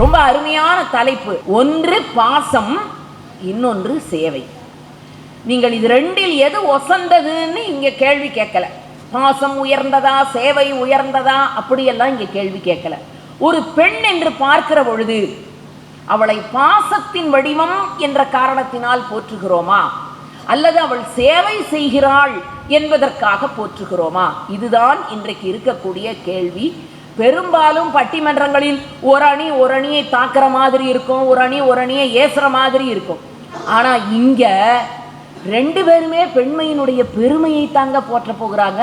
ரொம்ப அருமையான தலைப்பு. ஒன்று பாசம் இன்னொன்று சேவை. நீங்கள் இது ரெண்டில் எது ஒசந்ததுன்னு இங்க கேள்வி கேட்கல. பாசம் உயர்ந்ததா சேவை உயர்ந்ததா அப்படியெல்லாம் இங்க கேள்வி கேட்கல. ஒரு பெண் என்று பார்க்கிற பொழுது அவளை பாசத்தின் வடிவம் என்ற காரணத்தினால் போற்றுகிறோமா? அல்லது அவள் சேவை செய்கிறாள் என்பதற்காக போற்றுகிறோமா? இதுதான் இன்றைக்கு இருக்கக்கூடிய கேள்வி. பெரும்பாலும் பட்டிமன்றங்களில் ஒரு அணி ஒரு அணியை தாக்குற மாதிரி இருக்கும் ஒரு அணி ஒரு அணியை ஏசுற மாதிரி இருக்கும். ஆனா இங்க ரெண்டு பேருமே பெண்மையினுடைய பெருமையை தாங்க போற்ற போகிறாங்க.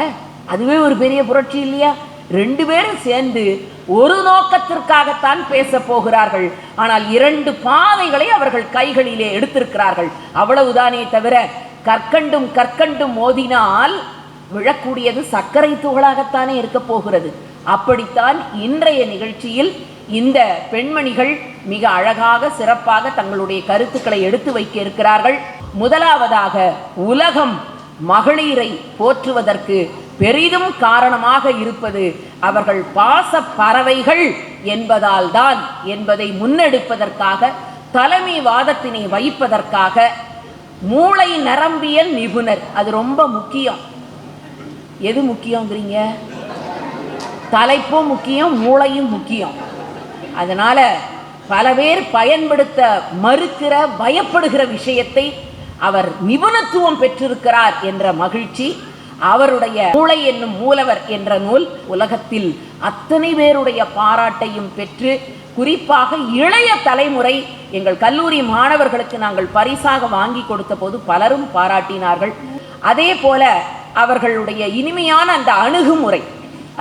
அதுவே ஒரு பெரிய புரட்சி இல்லையா? ரெண்டு பேரும் சேர்ந்து ஒரு நோக்கத்திற்காகத்தான் பேச போகிறார்கள். ஆனால் இரண்டு பாதைகளை அவர்கள் கைகளிலே எடுத்திருக்கிறார்கள். அவ்வளவுதானே தவிர கற்கண்டும் கற்கண்டும் மோதினால் விழக்கூடியது சர்க்கரை துகளாகத்தானே இருக்க போகிறது. அப்படித்தான் இன்றைய நிகழ்ச்சியில் இந்த பெண்மணிகள் மிக அழகாக சிறப்பாக தங்களுடைய கருத்துக்களை எடுத்து வைக்க இருக்கிறார்கள் முதலாவதாக உலகம் மகளிரை போற்றுவதற்கு பெரிதும் காரணமாக இருப்பது அவர்கள் பாச பறவைகள் என்பதால் தான் என்பதை முன்னெடுப்பதற்காக தலைமை வாதத்தினை வைப்பதற்காக மூளை நரம்பியல் நிபுணர். அது ரொம்ப முக்கியம். எது முக்கியங்கிறீங்க? தலைப்பும் முக்கியம் மூளையும் முக்கியம். அதனால பல பேர் பயன்படுத்த மறுக்கிற பயப்படுகிற விஷயத்தை அவர் நிபுணத்துவம் பெற்றிருக்கிறார் என்ற மகிழ்ச்சி அவருடைய மூளை என்னும் மூலவர் என்ற நூல் உலகத்தில் அத்தனை பேருடைய பாராட்டையும் பெற்று குறிப்பாக இளைய தலைமுறை எங்கள் கல்லூரி மாணவர்களுக்கு நாங்கள் பரிசாக வாங்கி கொடுத்த போது பலரும் பாராட்டினார்கள். அதே போல அவர்களுடைய இனிமையான அந்த அணுகுமுறை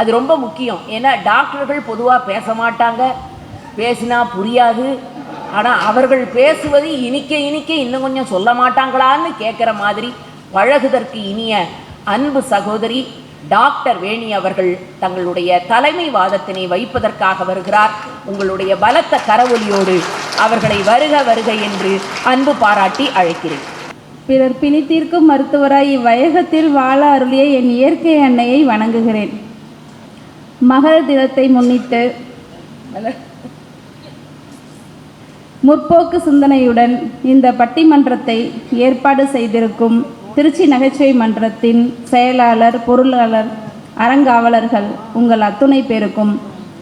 அது ரொம்ப முக்கியம். ஏன்னா டாக்டர்கள் பொதுவாக பேச மாட்டாங்க பேசினா புரியாது. ஆனால் அவர்கள் பேசுவது இனிக்க இனிக்க இன்னும் கொஞ்சம் சொல்ல மாட்டாங்களான்னு கேட்குற மாதிரி பழகுதற்கு இனிய அன்பு சகோதரி டாக்டர் வேணி அவர்கள் தங்களுடைய தலைமை வாதத்தினை வைப்பதற்காக வருகிறார். உங்களுடைய பலத்த கரவொலியோடு அவர்களை வருக வருக என்று அன்பு பாராட்டி அழைக்கிறேன். பிறர் பிணித்திற்கும் மருத்துவராய் இவ்வையகத்தில் வாழ அருளிய என் இயற்கை அன்னையை வணங்குகிறேன். மகள் தினத்தை முன்னிட்டு முற்போக்கு சிந்தனையுடன் இந்த பட்டிமன்றத்தை ஏற்பாடு செய்திருக்கும் திருச்சி நகைச்சுவை மன்றத்தின் செயலாளர் பொருளாளர் அறங்காவலர்கள் உங்கள் அத்துணை பேருக்கும்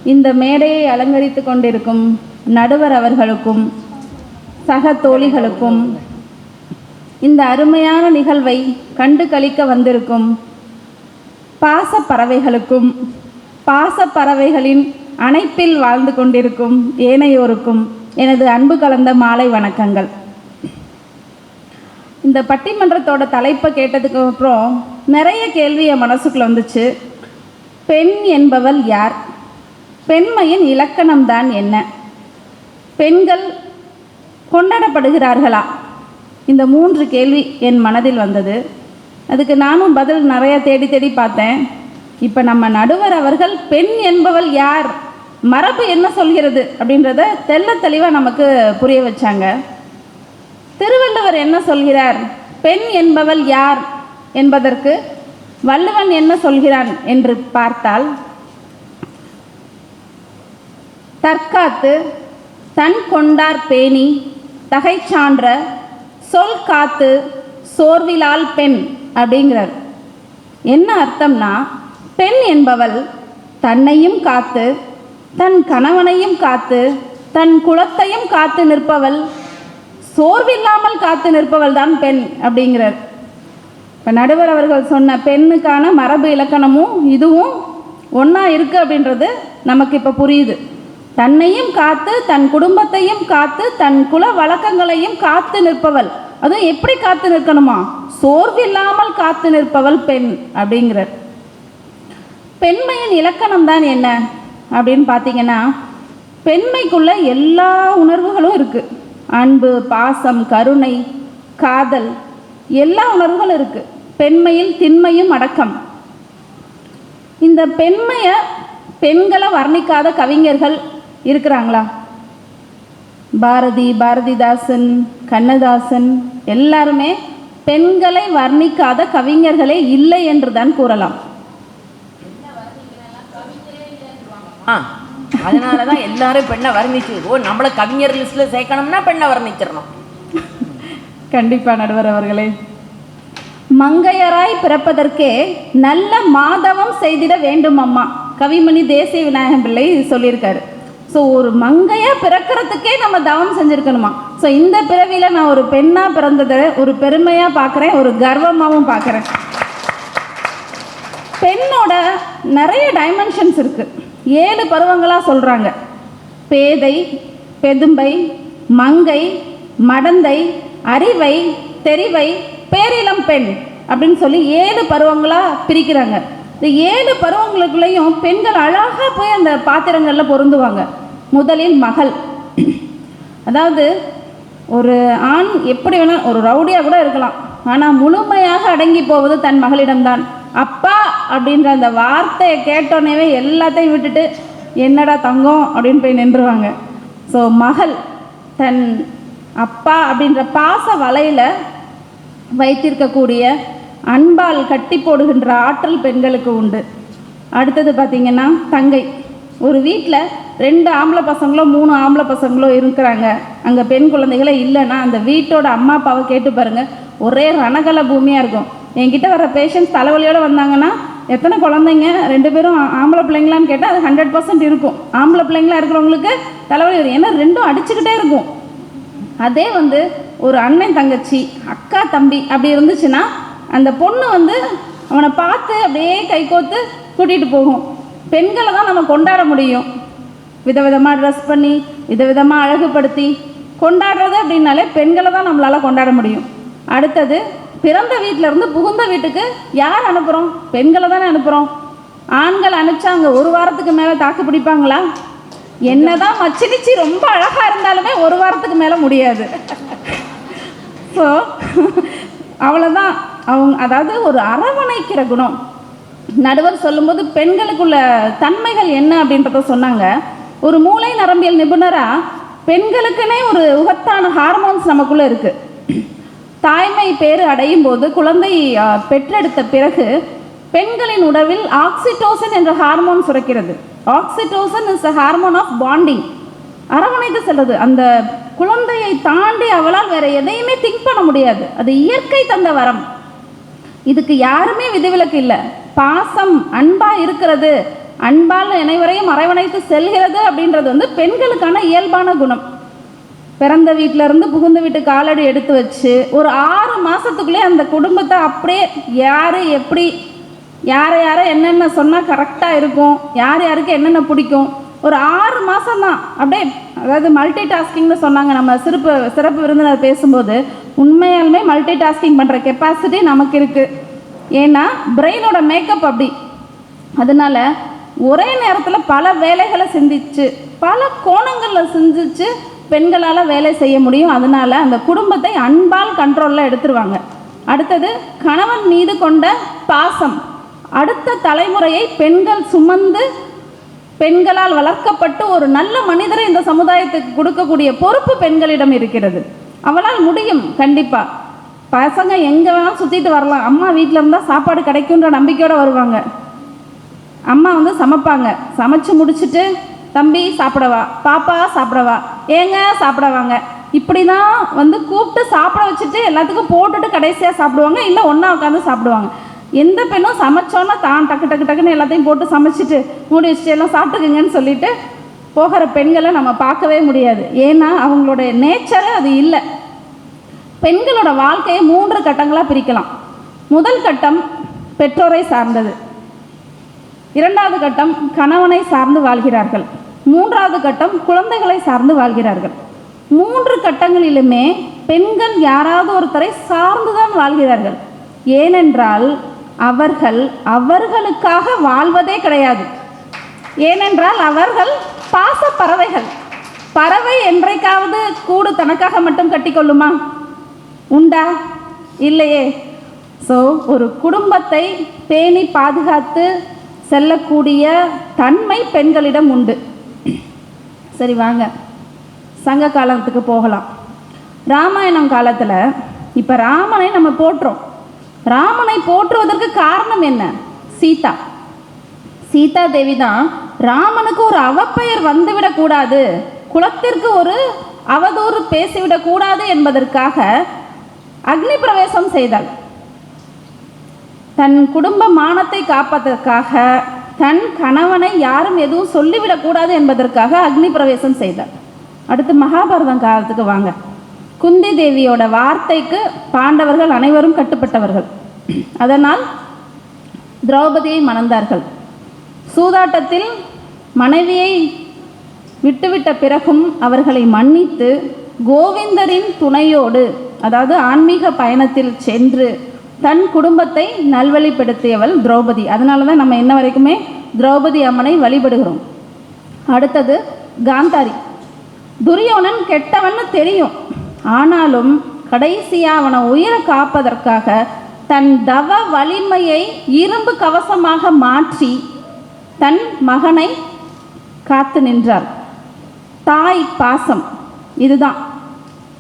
இந்த மேடையை அலங்கரித்து கொண்டிருக்கும் நடுவர் அவர்களுக்கும் சக தோழிகளுக்கும் இந்த அருமையான நிகழ்வை கண்டு கழிக்க வந்திருக்கும் பாச பறவைகளுக்கும் பாசப்பறவைகளின் அணைப்பில் வாழ்ந்து கொண்டிருக்கும் ஏனையோருக்கும் எனது அன்பு கலந்த மாலை வணக்கங்கள். இந்த பட்டிமன்றத்தோட தலைப்பை கேட்டதுக்கு அப்புறம் நிறைய கேள்வி என் மனசுக்குள்ள வந்துச்சு. பெண் என்பவள் யார்? பெண்மையின் இலக்கணம்தான் என்ன? பெண்கள் கொண்டாடப்படுகிறார்களா? இந்த மூன்று கேள்வி என் மனதில் வந்தது. அதுக்கு நானும் பதில் நிறைய தேடி தேடி பார்த்தேன். இப்போ நம்ம நடுவர் அவர்கள் பெண் என்பவள் யார்? மரபு என்ன சொல்கிறது? அப்படின்றத தெள்ள தெளிவாக நமக்கு புரிய வச்சாங்க. திருவள்ளுவர் என்ன சொல்கிறார்? பெண் என்பவள் யார்? என்பதற்கு வள்ளுவன் என்ன சொல்கிறான் என்று பார்த்தால் தற்காத்து தன் கொண்டார் பேணி தகை சான்ற சொல் காத்து சோர்விலால் பெண் அப்படிங்கிறார். என்ன அர்த்தம்னா பெண் என்பவள் தன்னையும் காத்து தன் கணவனையும் காத்து தன் குலத்தையும் காத்து நிற்பவள் சோர்வில்லாமல் காத்து நிற்பவள் தான் பெண் அப்படிங்கிறார். இப்போ நடுவர் அவர்கள் சொன்ன பெண்ணுக்கான மரபு இலக்கணமும் இதுவும் ஒன்றா இருக்குது அப்படின்றது நமக்கு இப்போ புரியுது. தன்னையும் காத்து தன் குடும்பத்தையும் காத்து தன் குல வழக்கங்களையும் காத்து நிற்பவள். அதுவும் எப்படி காத்து நிற்கணுமா? சோர்வில்லாமல் காத்து நிற்பவள் பெண் அப்படிங்கிறார். பெண்மையின் இலக்கணம் தான் என்ன? அப்படின்னு பார்த்தீங்கன்னா பெண்மைக்குள்ள எல்லா உணர்வுகளும் இருக்குது அன்பு பாசம் கருணை காதல் எல்லா உணர்வுகளும் இருக்குது பெண்மையில் திண்மையும் அடக்கம். இந்த பெண்மையை பெண்களை வர்ணிக்காத கவிஞர்கள் இருக்கிறாங்களா? பாரதி பாரதிதாசன் கண்ணதாசன் எல்லாருமே பெண்களை வர்ணிக்காத கவிஞர்களே இல்லை என்று தான் கூறலாம். ஆ அதனால தான் எல்லாரும் பெண்ணை வர்ணிச்சு ஓ நம்மளை கவிஞர் லிஸ்ட்ல சேர்க்கணும்னா பெண்ணை வர்ணிச்சிடணும். கண்டிப்பா நடுவர் அவர்களே. மங்கையராய் பிறப்பதற்கே நல்ல மாதவம் செய்திட வேண்டும் அம்மா. கவிமணி தேசிய விநாயகம் பிள்ளை சொல்லியிருக்காரு. ஸோ ஒரு மங்கையா பிறக்கிறதுக்கே நம்ம தவம் செஞ்சுருக்கணுமா? ஸோ இந்த பிறவியில நான் ஒரு பெண்ணாக பிறந்ததை ஒரு பெருமையாக பார்க்குறேன் ஒரு கர்வமாகவும் பார்க்குறேன். பெண்ணோட நிறைய டைமென்ஷன்ஸ் இருக்கு. ஏழு பருவங்களாக சொல்கிறாங்க பேதை பெதும்பை மங்கை மடந்தை அறிவை தெரிவை பேரிளம் பெண் அப்படின்னு சொல்லி ஏழு பருவங்களாக பிரிக்கிறாங்க. இந்த ஏழு பருவங்களுக்குள்ளேயும் பெண்கள் அழகாக போய் அந்த பாத்திரங்களில் பொருந்துவாங்க. முதலில் மகள். அதாவது ஒரு ஆண் எப்படி வேணால் ஒரு ரவுடியாக கூட இருக்கலாம். ஆனால் முழுமையாக அடங்கி போவது தன் மகளிடம்தான். அப்பா அப்படின்ற அந்த வார்த்தையை கேட்டோன்னே எல்லாத்தையும் விட்டுட்டு என்னடா தங்கம்? அப்படின்னு போய் நின்றுவாங்க. ஸோ மகள் தன் அப்பா அப்படின்ற பாச வலையில் வைத்திருக்கக்கூடிய அன்பால் கட்டி போடுகின்ற ஆற்றல் பெண்களுக்கு உண்டு. அடுத்தது பார்த்தீங்கன்னா தங்கை. ஒரு வீட்டில் ரெண்டு ஆம்பளை பசங்களோ மூணு ஆம்பளை பசங்களோ இருக்கிறாங்க. அங்கே பெண் குழந்தைகளே இல்லைன்னா அந்த வீட்டோட அம்மா அப்பாவை கேட்டு பாருங்கள் ஒரே ரணகல பூமியாக இருக்கும். என்கிட்ட வர பேஷண்ட்ஸ் தலைவலியோடு வந்தாங்கன்னா எத்தனை குழந்தைங்க? ரெண்டு பேரும் ஆம்பளை பிள்ளைங்களான்னு கேட்டால் அது ஹண்ட்ரட் பர்சன்ட் இருக்கும். ஆம்பளை பிள்ளைங்களா இருக்கிறவங்களுக்கு தலைவலி வரும். ஏன்னா ரெண்டும் அடிச்சுக்கிட்டே இருக்கும். அதே வந்து ஒரு அண்ணன் தங்கச்சி அக்கா தம்பி அப்படி இருந்துச்சுன்னா அந்த பொண்ணு வந்து அவனை பார்த்து அப்படியே கைகோத்து கூட்டிகிட்டு போகும். பெண்களை தான் நம்ம கொண்டாட முடியும். விதவிதமாக ட்ரெஸ் பண்ணி விதவிதமாக அழகுபடுத்தி கொண்டாடுறது அப்படின்னாலே பெண்களை தான் நம்மளால் கொண்டாட முடியும். அடுத்தது பிறந்த வீட்டிலேருந்து இருந்து புகுந்த வீட்டுக்கு யார் அனுப்புகிறோம் பெண்களை தானே அனுப்புகிறோம் ஆண்கள் அனுப்பிச்சாங்க ஒரு வாரத்துக்கு மேலே தாக்கு பிடிப்பாங்களா? என்னதான் மச்சினிச்சி ரொம்ப அழகாக இருந்தாலுமே ஒரு வாரத்துக்கு மேலே முடியாது. ஸோ அவ்வளோதான் அவங்க அதாவது ஒரு அரவணைக்கிற குணம். நடுவர் சொல்லும்போது பெண்களுக்குள்ள தன்மைகள் என்ன அப்படின்றத சொன்னாங்க. ஒரு மூளை நரம்பியல் நிபுணராக பெண்களுக்குன்னே ஒரு உகத்தான ஹார்மோன்ஸ் நமக்குள்ளே இருக்குது தாய்மை பேறு அடையும் போது குழந்தை பெற்றெடுத்த பிறகு பெண்களின் உடவில் ஆக்சிடோசன் என்ற ஹார்மோன் சுரக்கிறது. Oxytocin is a hormone of bonding அரவணைத்து செல்வது அந்த குழந்தையை தாண்டி அவளால் வேற எதையுமே திங்க் பண்ண முடியாது. அது இயற்கை தந்த வரம். இதுக்கு யாருமே விதிவிலக்கு இல்லை. பாசம் அன்பா இருக்கிறது. அன்பால் அனைவரையும் அரவணைத்து செல்கிறது அப்படின்றது வந்து பெண்களுக்கான இயல்பான குணம். பிறந்த வீட்டிலேருந்து இருந்து புகுந்த வீட்டு காலடி எடுத்து வச்சு ஒரு ஆறு மாதத்துக்குள்ளே அந்த குடும்பத்தை அப்படியே யார் எப்படி யாரை யாரை என்னென்ன சொன்னால் கரெக்டாக இருக்கும் யார் யாருக்கு என்னென்ன பிடிக்கும் ஒரு ஆறு மாதம்தான் அப்படியே அதாவது மல்டி டாஸ்கிங்னு சொன்னாங்க. நம்ம சிறப்பு சிறப்பு விருந்தினர் பேசும்போது உண்மையாலுமே மல்டி டாஸ்கிங் பண்ணுற கெப்பாசிட்டி நமக்கு இருக்குது ஏன்னா பிரெயினோட மேக்கப் அப்படி. அதனால ஒரே நேரத்தில் பல வேலைகளை சிந்திச்சு பல கோணங்களில் சிந்திச்சு பெண்களால் வேலை செய்ய முடியும். அதனால் அந்த குடும்பத்தை அன்பால் கண்ட்ரோலில் எடுத்துருவாங்க. அடுத்தது கணவன் மீது கொண்ட பாசம். அடுத்த தலைமுறையை பெண்கள் சுமந்து பெண்களால் வளர்க்கப்பட்டு ஒரு நல்ல மனிதரை இந்த சமுதாயத்துக்கு கொடுக்கக்கூடிய பொறுப்பு பெண்களிடம் இருக்கிறது. அவளால் முடியும் கண்டிப்பாக பசங்க எங்கே வேணாலும் சுற்றிட்டு வரலாம். அம்மா வீட்டில் இருந்தால் சாப்பாடு கிடைக்குன்ற நம்பிக்கையோடு வருவாங்க. அம்மா வந்து சமைப்பாங்க. சமைச்சு முடிச்சுட்டு தம்பி சாப்பிடவா? பாப்பா சாப்பிடவா? ஏங்க சாப்பிடவாங்க. இப்படி தான் வந்து கூப்பிட்டு சாப்பிட வச்சுட்டு எல்லாத்துக்கும் போட்டுட்டு கடைசியாக சாப்பிடுவாங்க இல்லை ஒன்றா உட்காந்து சாப்பிடுவாங்க. எந்த பெண்ணும் சமைச்சோன்னா தான் டக்கு டக்கு டக்குன்னு எல்லாத்தையும் போட்டு சமைச்சிட்டு மூடி வச்சுட்டு எல்லாம் சாப்பிட்டுக்குங்கன்னு சொல்லிட்டு போகிற பெண்களை நம்ம பார்க்கவே முடியாது. ஏன்னா அவங்களோட நேச்சரே அது இல்லை. பெண்களோட வாழ்க்கையை மூன்று கட்டங்களாக பிரிக்கலாம். முதல் கட்டம் பெற்றோரை சார்ந்தது. இரண்டாவது கட்டம் கணவனை சார்ந்து வாழ்கிறார்கள். மூன்றாவது கட்டம் குழந்தைகளை சார்ந்து வாழ்கிறார்கள். மூன்று கட்டங்களிலுமே பெண்கள் யாராவது ஒருத்தரை சார்ந்துதான் வாழ்கிறார்கள். ஏனென்றால் அவர்கள் அவர்களுக்காக வாழ்வதே கிடையாது. ஏனென்றால் அவர்கள் பாச பறவைகள் பறவை என்றைக்காவது கூடு தனக்காக மட்டும் கட்டிக்கொள்ளுமா? உண்டா? இல்லையே. ஸோ ஒரு குடும்பத்தை பேணி பாதுகாத்து செல்லக்கூடிய தன்மை பெண்களிடம் உண்டு. சரி வாங்க. சங்க காலத்துக்கு போகலாம். ராமாயணம் காலத்தில் இப்போ ராமனை நம்ம போற்றோம். ராமனை போற்றுவதற்கு காரணம் என்ன? சீதா. சீதா தேவி தான் ராமனுக்கு ஒரு அவப்பெயர் வந்துவிடக்கூடாது குலத்திற்கு ஒரு அவதூறு பேசிவிடக் கூடாது என்பதற்காக அக்னி பிரவேசம் செய்தாள். தன் குடும்ப மானத்தை காப்பதற்காக தன் கணவனை யாரும் எதுவும் சொல்லிவிடக்கூடாது என்பதற்காக அக்னி பிரவேசம் செய்தார். அடுத்து மகாபாரதம் காலத்துக்கு வாங்க. குந்தி தேவியோட வார்த்தைக்கு பாண்டவர்கள் அனைவரும் கட்டுப்பட்டவர்கள். அதனால் திரௌபதியை மணந்தார்கள். சூதாட்டத்தில் மனைவியை விட்டுவிட்ட பிறகும் அவர்களை மன்னித்து கோவிந்தரின் துணையோடு அதாவது ஆன்மீக பயணத்தில் சென்று தன் குடும்பத்தை நல்வழிப்படுத்தியவள் திரௌபதி. அதனால தான் நம்ம இன்ன வரைக்குமே திரௌபதி அம்மனை வழிபடுகிறோம். அடுத்தது காந்தாரி. துரியோனன் கெட்டவன்னு தெரியும். ஆனாலும் கடைசியாக அவனை உயிரை காப்பதற்காக தன் தவ வலிமையை இரும்பு கவசமாக மாற்றி தன் மகனை காத்து நின்றார். தாய் பாசம். இதுதான்.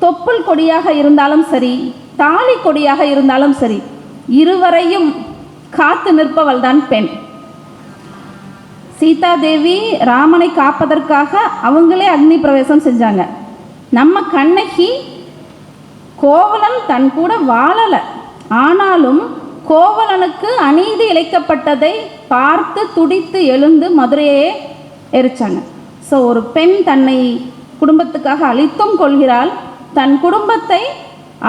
தொப்புள் கொடியாக இருந்தாலும் சரி தாலி கொடியாக இருந்தாலும் சரி இருவரையும் காத்து நிற்பவள் தான் பெண். சீதாதேவி ராமனை காப்பதற்காக அவங்களே அக்னி பிரவேசம் செஞ்சாங்க. நம்ம கண்ணகி கோவலன் தன் கூட வாழலை. ஆனாலும் கோவலனுக்கு அநீதி இழைக்கப்பட்டதை பார்த்து துடித்து எழுந்து மதுரையே எரிச்சாங்க. ஸோ ஒரு பெண் தன்னை குடும்பத்துக்காக அழித்தும் கொள்கிறாள். தன் குடும்பத்தை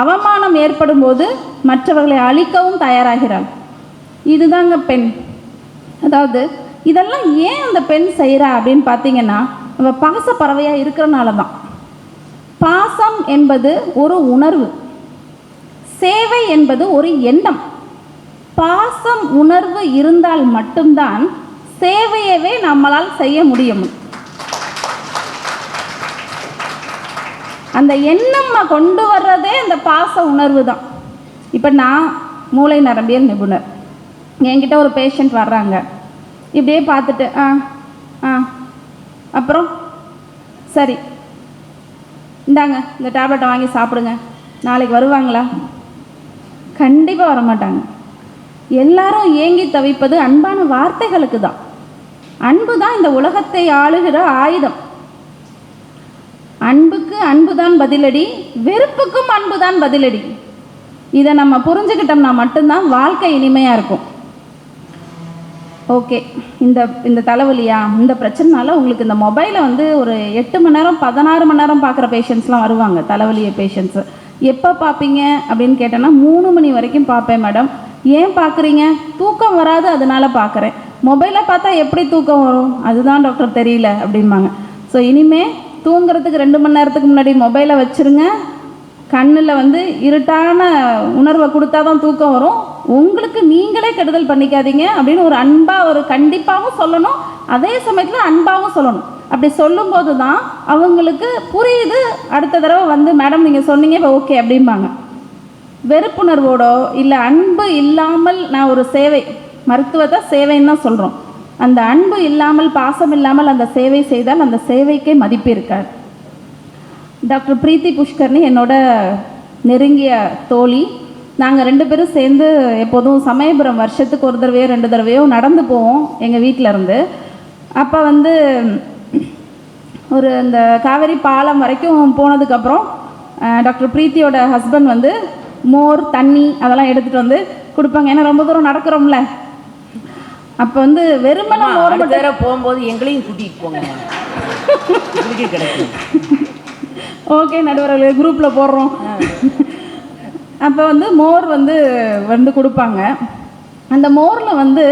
அவமானம் ஏற்படும் போது மற்றவர்களை அழிக்கவும் தயாராகிறாள். இதுதாங்க பெண். அதாவது இதெல்லாம் ஏன் அந்த பெண் செய்கிறா அப்படின்னு பார்த்தீங்கன்னா நம்ம பாச பறவையாக இருக்கிறனால தான் பாசம் என்பது ஒரு உணர்வு. சேவை என்பது ஒரு எண்ணம். பாசம் உணர்வு இருந்தால் மட்டும்தான் சேவையவே நம்மளால் செய்ய முடியும். அந்த எண்ணம் கொண்டு வர்றதே அந்த பாச உணர்வு தான் இப்போ நான் மூளை நரம்பியல் நிபுணர். என்கிட்ட ஒரு பேஷண்ட் வர்றாங்க. இப்படியே பார்த்துட்டு ஆ ஆ அப்புறம்? சரி. இந்தாங்க இந்த டேப்லெட்டை வாங்கி சாப்பிடுங்க. நாளைக்கு வருவாங்களா? கண்டிப்பாக வரமாட்டாங்க. எல்லாரும் ஏங்கி தவிப்பது அன்பான வார்த்தைகளுக்கு தான் அன்பு தான் இந்த உலகத்தை ஆளுகிற ஆயுதம். அன்புதான் பதிலடி வெறுப்புக்கும் அன்புதான் பதிலடி. இதை நம்ம புரிஞ்சுக்கிட்டோம்னா மட்டும்தான் வாழ்க்கை இனிமையாக இருக்கும். ஓகே இந்த இந்த தலைவலியா இந்த பிரச்சனைனால உங்களுக்கு இந்த மொபைலை வந்து ஒரு எட்டு மணி நேரம் பதினாறு மணி நேரம் பார்க்குற பேஷண்ட்ஸ்லாம் வருவாங்க தலைவலிய பேஷண்ட்ஸு எப்போ பார்ப்பீங்க அப்படின்னு கேட்டேன்னா மூணு மணி வரைக்கும் பார்ப்பேன் மேடம். ஏன் பார்க்குறீங்க? தூக்கம் வராது அதனால பார்க்குறேன். மொபைலை பார்த்தா எப்படி தூக்கம் வரும்? அதுதான் டாக்டர் தெரியல அப்படிம்பாங்க. ஸோ இனிமேல் தூங்குறதுக்கு ரெண்டு மணி நேரத்துக்கு முன்னாடி மொபைலை வச்சுருங்க. கண்ணில் வந்து இருட்டான உணர்வை கொடுத்தா தான் தூக்கம் வரும். உங்களுக்கு நீங்களே கெடுதல் பண்ணிக்காதீங்க அப்படின்னு ஒரு அன்பாக ஒரு கண்டிப்பாகவும் சொல்லணும். அதே சமயத்தில் அன்பாகவும் சொல்லணும். அப்படி சொல்லும்போது தான் அவங்களுக்கு புரியுது. அடுத்த தடவை வந்து மேடம் நீங்கள் சொன்னீங்க இப்போ ஓகே அப்படிம்பாங்க. வெறுப்புணர்வோடோ இல்லை அன்பு இல்லாமல் நான் ஒரு சேவை மருத்துவத்தை சேவைன்னு தான் சொல்கிறோம் அந்த அன்பு இல்லாமல் பாசம் இல்லாமல் அந்த சேவை செய்தால் அந்த சேவைக்கே மதிப்பு இருக்காது டாக்டர் பிரீத்தி புஷ்கர்னி என்னோட நெருங்கிய தோழி. நாங்கள் ரெண்டு பேரும் சேர்ந்து எப்போதும் சமயபுரம் வருஷத்துக்கு ஒரு தடவையோ ரெண்டு தடவையோ நடந்து போவோம் எங்கள் வீட்டில் இருந்து. அப்போ வந்து ஒரு இந்த காவேரி பாலம் வரைக்கும் போனதுக்கப்புறம் டாக்டர் பிரீத்தியோட ஹஸ்பண்ட் வந்து மோர் தண்ணி அதெல்லாம் எடுத்துகிட்டு வந்து கொடுப்பாங்க. ஏன்னா ரொம்ப தூரம் நடக்கிறோம்ல. அப்போ வந்து வெறுமனை அடுத்த மட்டும் தடவை போகும்போது எங்களையும் கூட்டிட்டு போங்க. கிடைக்கும். ஓகே நடுவர்களே குரூப்பில் போடுறோம். அப்போ வந்து மோர் வந்து வந்து கொடுப்பாங்க. அந்த மோரில் வந்து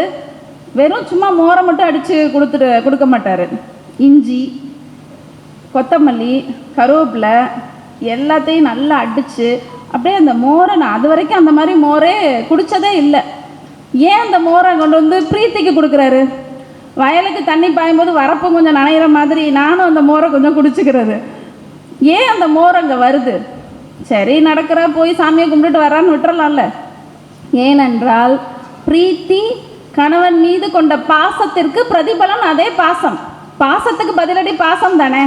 வெறும் சும்மா மோரை மட்டும் அடித்து கொடுத்துட்டு கொடுக்க மாட்டார். இஞ்சி கொத்தமல்லி கருவேப்பிலை எல்லாத்தையும் நல்லா அடித்து அப்படியே அந்த மோரை நான் அது வரைக்கும் அந்த மாதிரி மோரே குடித்ததே இல்லை. ஏன் அந்த மோரை கொண்டு வந்து பிரீத்திக்கு கொடுக்குறாரு? வயலுக்கு தண்ணி பாயும்போது வரப்பு கொஞ்சம் நனையிற மாதிரி நானும் அந்த மோரை கொஞ்சம் குடிச்சுக்கிறது. ஏன் அந்த மோர் அங்கே வருது? சரி நடக்கிறா போய் சாமியை கும்பிட்டுட்டு வரான்னு விட்டுறலாம்ல. ஏனென்றால் பிரீத்தி கணவன் மீது கொண்ட பாசத்திற்கு பிரதிபலன் அதே பாசம். பாசத்துக்கு பதிலடி பாசம் தானே?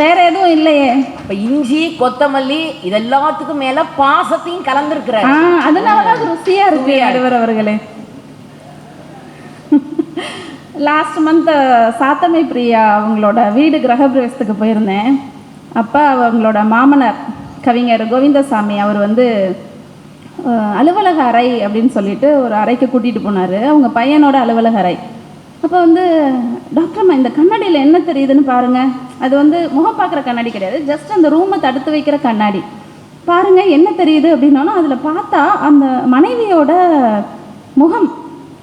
வேற எதுவும் இல்லையே. இப்ப இஞ்சி கொத்தமல்லி இது எல்லாத்துக்கும் மேல பாசத்தையும் கலந்துருக்கிறாரு. ஆ அதனால தான் அது ருசியா இருக்கு நடுவர் அவர்களே. லாஸ்ட் மந்த் சாத்தமை பிரியா அவங்களோட வீடு கிரகப்பிரவேசத்துக்கு போயிருந்தேன். அப்போ அவங்களோட மாமனார் கவிஞர் கோவிந்தசாமி அவர் வந்து அலுவலக அறை அப்படின்னு சொல்லிட்டு ஒரு அறைக்கு கூட்டிகிட்டு போனார். அவங்க பையனோட அலுவலக அறை. அப்போ வந்து டாக்டர்மா இந்த கண்ணாடியில் என்ன தெரியுதுன்னு பாருங்கள் அது வந்து முகம் பார்க்குற கண்ணாடி கிடையாது. ஜஸ்ட் அந்த ரூமை தடுத்து வைக்கிற கண்ணாடி. பாருங்கள் என்ன தெரியுது அப்படின்னாலும் அதில் பார்த்தா அந்த மனைவியோட முகம்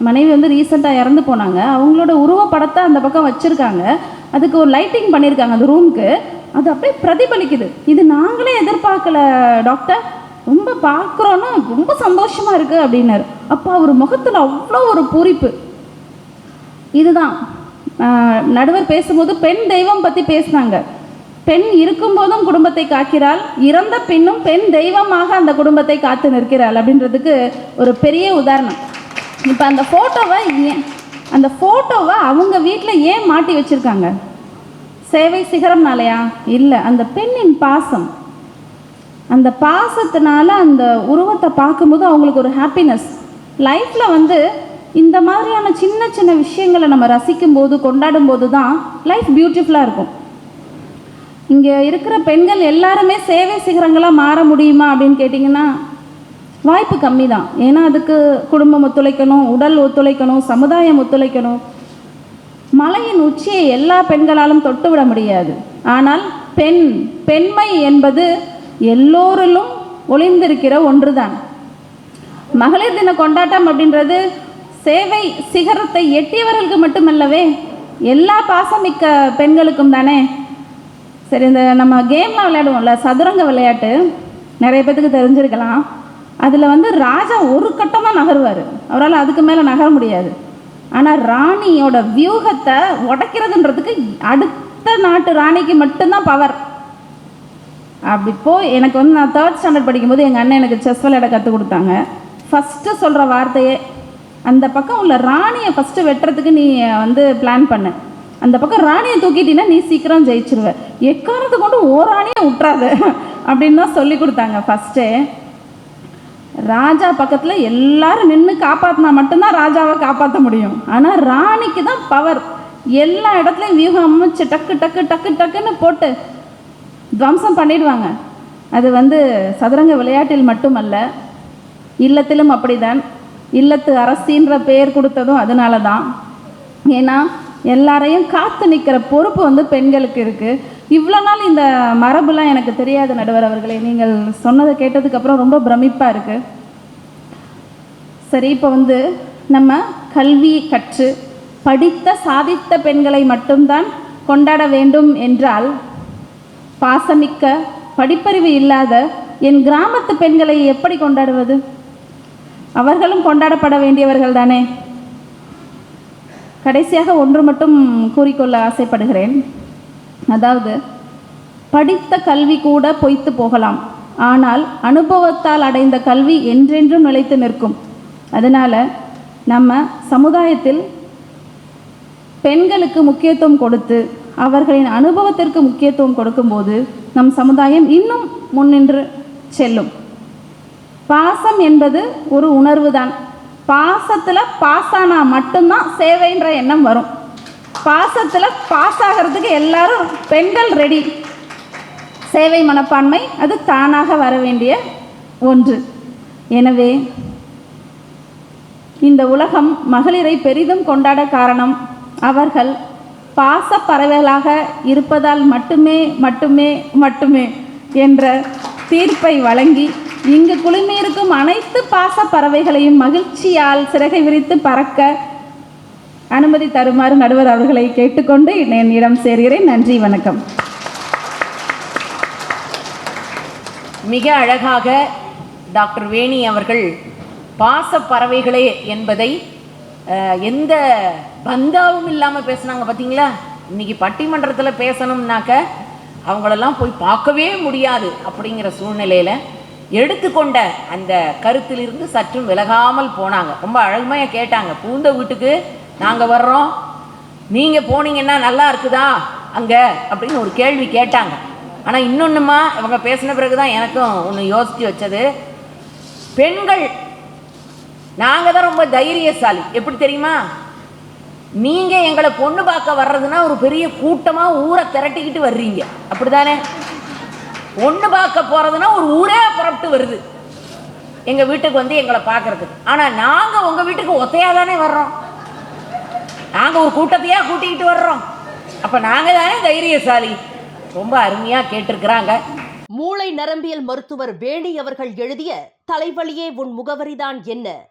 மனைவி வந்து ரீசெண்டாக இறந்து போனாங்க. அவங்களோட உருவப்படத்தை அந்த பக்கம் வச்சுருக்காங்க. அதுக்கு ஒரு லைட்டிங் பண்ணியிருக்காங்க அந்த ரூமுக்கு அது அப்படியே பிரதிபலிக்குது. இது நாங்களே எதிர்பார்க்கல டாக்டர். ரொம்ப பார்க்குறோன்னா ரொம்ப சந்தோஷமாக இருக்குது அப்படின்னாரு. அப்போ அவர் முகத்தில் அவ்வளோ ஒரு பூரிப்பு. இதுதான். நடுவர் பேசும்போது பெண் தெய்வம் பற்றி பேசினாங்க. பெண் இருக்கும்போதும் குடும்பத்தை காக்கிறாள் இறந்த பின்னும் பெண் தெய்வமாக அந்த குடும்பத்தை காத்து நிற்கிறாள் அப்படின்றதுக்கு ஒரு பெரிய உதாரணம். இப்போ அந்த ஃபோட்டோவை ஏன் அந்த ஃபோட்டோவை அவங்க வீட்டில் ஏன் மாட்டி வச்சுருக்காங்க? சேவை சிகரம்னாலையா? இல்லை அந்த பெண்ணின் பாசம். அந்த பாசத்தினால அந்த உருவத்தை பார்க்கும்போது அவங்களுக்கு ஒரு ஹாப்பினஸ் லைஃப்பில் வந்து இந்த மாதிரியான சின்ன சின்ன விஷயங்களை நம்ம ரசிக்கும் போது கொண்டாடும் போது தான் லைஃப் பியூட்டிஃபுல்லாக இருக்கும். இங்கே இருக்கிற பெண்கள் எல்லாருமே சேவை சிகரங்களாக மாற முடியுமா அப்படின்னு கேட்டிங்கன்னா வாய்ப்பு கம்மி தான். ஏன்னா அதுக்கு குடும்பம் ஒத்துழைக்கணும் உடல் ஒத்துழைக்கணும் சமுதாயம் ஒத்துழைக்கணும். மலையின் உச்சியை எல்லா பெண்களாலும் தொட்டுவிட முடியாது. ஆனால் பெண் பெண்மை என்பது எல்லோரிலும் ஒளிந்திருக்கிற ஒன்றுதான். மகளிர் தின கொண்டாட்டம் அப்படின்றது சேவை சிகரத்தை எட்டியவர்களுக்கு மட்டுமல்லவே எல்லா பாசமிக்க பெண்களுக்கும் தானே? சரி இந்த நம்ம கேம்லாம் விளையாடுவோம்ல சதுரங்க விளையாட்டு நிறைய பேத்துக்கு தெரிஞ்சிருக்கலாம். அதில் வந்து ராஜா ஒரு கட்டமாக நகருவார். அவரால் அதுக்கு மேலே நகர முடியாது. ஆனால் ராணியோட வியூகத்தை உடைக்கிறதுன்றதுக்கு அடுத்த நாட்டு ராணிக்கு மட்டும்தான் பவர் அப்படி போய் எனக்கு வந்து நான் தேர்ட் ஸ்டாண்டர்ட் படிக்கும்போது எங்கள் அண்ணன் எனக்கு செஸ் விளையாட கற்றுக் கொடுத்தாங்க. ஃபஸ்ட்டு சொல்கிற வார்த்தையே அந்த பக்கம் உள்ள ராணியை ஃபஸ்ட்டு வெட்டுறதுக்கு நீ வந்து பிளான் பண்ணு. அந்த பக்கம் ராணியை தூக்கிட்டீங்கன்னா நீ சீக்கிரம் ஜெயிச்சிருவ. எக்காரணத்தை கொண்டு ஓராணியை விட்றாது அப்படின்னு தான் சொல்லி கொடுத்தாங்க ஃபஸ்ட்டே ராஜா பக்கத்தில் எல்லாரும் நின்று காப்பாற்றினா மட்டும்தான் ராஜாவை காப்பாற்ற முடியும். ஆனால் ராணிக்கு தான் பவர் எல்லா இடத்துலையும் வியூகம் அமைச்சு டக்கு டக்கு டக்கு டக்குன்னு போட்டு துவம்சம் பண்ணிடுவாங்க. அது வந்து சதுரங்க விளையாட்டில் மட்டுமல்ல இல்லத்திலும் அப்படிதான். இல்லத்து அரசின்ற பெயர் கொடுத்ததும் அதனால தான் ஏன்னா எல்லாரையும் காத்து நிற்கிற பொறுப்பு வந்து பெண்களுக்கு இருக்குது இவ்வளோ நாள் இந்த மரபுலாம் எனக்கு தெரியாது நடுவர் அவர்களே. நீங்கள் சொன்னதை கேட்டதுக்கப்புறம் ரொம்ப பிரமிப்பாக இருக்குது சரி இப்போ வந்து நம்ம கல்வி கற்று படித்த சாதித்த பெண்களை மட்டும்தான் கொண்டாட வேண்டும் என்றால் பாசமிக்க படிப்பறிவு இல்லாத என் கிராமத்து பெண்களை எப்படி கொண்டாடுவது? அவர்களும் கொண்டாடப்பட வேண்டியவர்கள் தானே? கடைசியாக ஒன்று மட்டும் கூறிக்கொள்ள ஆசைப்படுகிறேன். அதாவது படித்த கல்வி கூட பொய்த்து போகலாம். ஆனால் அனுபவத்தால் அடைந்த கல்வி என்றென்றும் நிலைத்து நிற்கும். அதனால் நம்ம சமுதாயத்தில் பெண்களுக்கு முக்கியத்துவம் கொடுத்து அவர்களின் அனுபவத்திற்கு முக்கியத்துவம் கொடுக்கும்போது நம் சமுதாயம் இன்னும் முன்னின்று செல்லும். பாசம் என்பது ஒரு உணர்வு தான் பாசத்தில் பாஸானா மட்டும்தான் சேவைன்ற எண்ணம் வரும். பாசத்தில் பாஸ் ஆகிறதுக்கு எல்லாரும் பெண்கள் ரெடி சேவை மனப்பான்மை அது தானாக வர வேண்டிய ஒன்று. எனவே இந்த உலகம் மகளிரை பெரிதும் கொண்டாட காரணம் அவர்கள் பாச பறவைகளாக இருப்பதால் மட்டுமே மட்டுமே மட்டுமே என்ற தீர்ப்பை வழங்கி இங்கு குழுமியிருக்கும் அனைத்து பாச பறவைகளையும் மகிழ்ச்சியால் சிறகை விரித்து பறக்க அனுமதி தருமாறு நடுவர் அவர்களை கேட்டுக்கொண்டு என்னிடம் சேர்கிறேன். நன்றி வணக்கம். மிக அழகாக டாக்டர் வேணி அவர்கள் பாச பறவைகளே என்பதை எந்த பந்தாவும் இல்லாமல் பேசுனாங்க பார்த்தீங்களா இன்னைக்கு பட்டிமன்றத்தில் பேசணும்னாக்க அவங்களெல்லாம் போய் பார்க்கவே முடியாது அப்படிங்கிற சூழ்நிலையில் எடுத்துக்கொண்ட அந்த கருத்திலிருந்து சற்றும் விலகாமல் போனாங்க. ரொம்ப அழகுமையாக கேட்டாங்க. பூந்த வீட்டுக்கு நாங்கள் வர்றோம். நீங்கள் போனீங்கன்னா நல்லா இருக்குதா அங்கே? அப்படின்னு ஒரு கேள்வி கேட்டாங்க. ஆனால் இன்னொன்றுமா இவங்க பேசின பிறகு தான் எனக்கும் ஒன்று யோசித்து வச்சது. பெண்கள் நாங்கள் தான் ரொம்ப தைரியசாலி. எப்படி தெரியுமா? நீங்கள் எங்களை பொண்ணு பார்க்க வர்றதுன்னா ஒரு பெரிய கூட்டமாக ஊரை திரட்டிக்கிட்டு வர்றீங்க. அப்படி தானே ஒன்று பார்க்க போகிறதுனா ஒரு ஊரே புறப்பட்டு வருது. எங்கள் வீட்டுக்கு வந்து எங்களை பார்க்குறதுக்கு. ஆனால் நாங்கள் உங்கள் வீட்டுக்கு ஒத்தையாக தானே வர்றோம்? நாங்கள் ஒரு கூட்டத்தையாக கூட்டிக்கிட்டு வர்றோம். அப்போ நாங்கள் தானே தைரியசாலி? ரொம்ப அருமையாக கேட்டிருக்கிறாங்க. மூளை நரம்பியல் மருத்துவர் வேணி அவர்கள் எழுதிய தலைவலியே உன் முகவரிதான் என்ன?